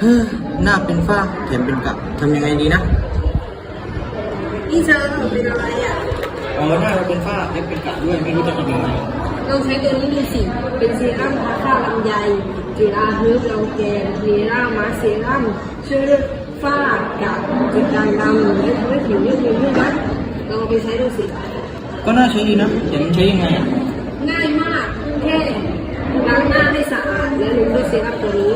เฮ้อหน้าเป็นฝ้าแถมเป็นกระทำยังไงดีนะนี่เธอเป็นอะไรอะอ๋อหน้าเราเป็นฝ้าและเป็นกระด้วยไม่รู้จะทำยังไงลองใช้ตัวนี้ดูสิ เป็นเซรั่มทาข้าวลำไยจุฬาเฮิร์บลองแกนเนร่ามาเซรั่มช่วยลดฝ้ากระจุดด่างดำและทำให้ผิวเรียบเรียนด้วยนะลองเอาไปใช้ดูสิ ก็น่าใช้ดีนะแต่มันใช้ยังไงอะง่ายมากแค่ล้างหน้าให้สะอาดและลงด้วยเซรั่มตัวนี้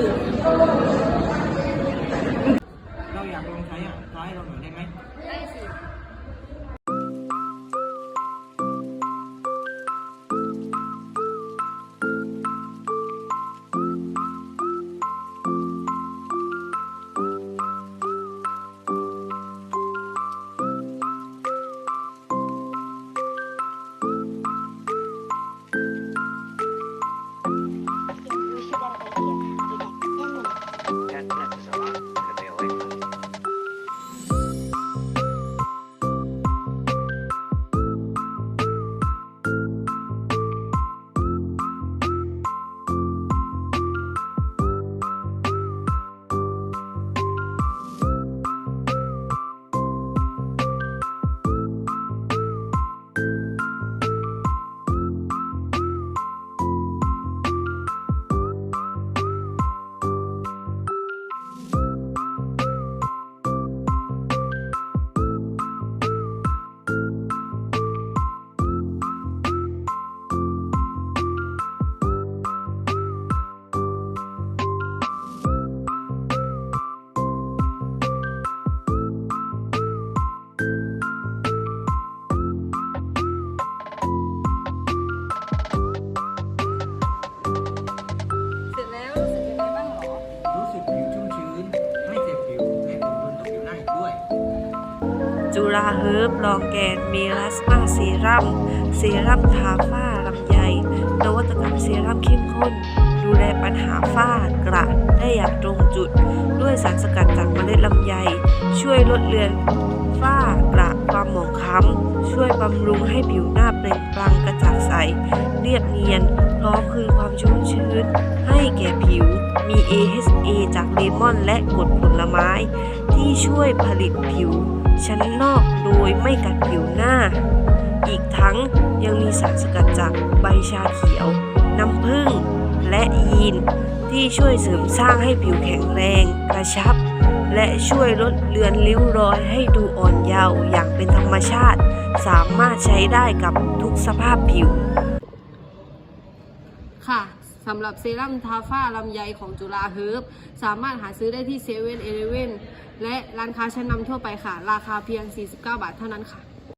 จุฬาเฮิร์บลองแกนเมลาสมาเซรั่มเซรั่มทาฝ้าลำไยนวัตกรรมเซรั่มเข้มข้น ดูแลปัญหาฝ้ากระได้อย่างตรงจุด ด้วยสารสกัดจากเมล็ดลำไย ช่วยลดเลือนฝ้ากระความหมองคล้ำช่วยบำรุงให้ผิวหน้าเปล่งปลั่งกระจ่างใส เรียบเนียน พร้อมคืนความชุ่มชื้นให้แก่ผิว มี AHA จากเลมอนและกรดผลไม้ ที่ช่วยผลิตผิว ชั้นนอกโดยไม่กัดผิวหน้า อีกทั้งยังมีสารสกัดจากใบชาเขียว น้ำผึ้ง และยีน ที่ช่วยเสริมสร้างให้ผิวแข็งแรง กระชับ และช่วยลดเลือนริ้วรอยให้ดูอ่อนเยาว์อย่างเป็นธรรมชาติ สามารถใช้ได้กับทุกสภาพผิว ค่ะสำหรับเซรั่มทาฝ้าลำไยของจุฬาเฮิร์บสามารถหาซื้อได้ที่เซเว่นเอเลเว่นและร้านค้าชั้นนำทั่วไปค่ะ ราคาเพียง 49 บาทเท่านั้นค่ะ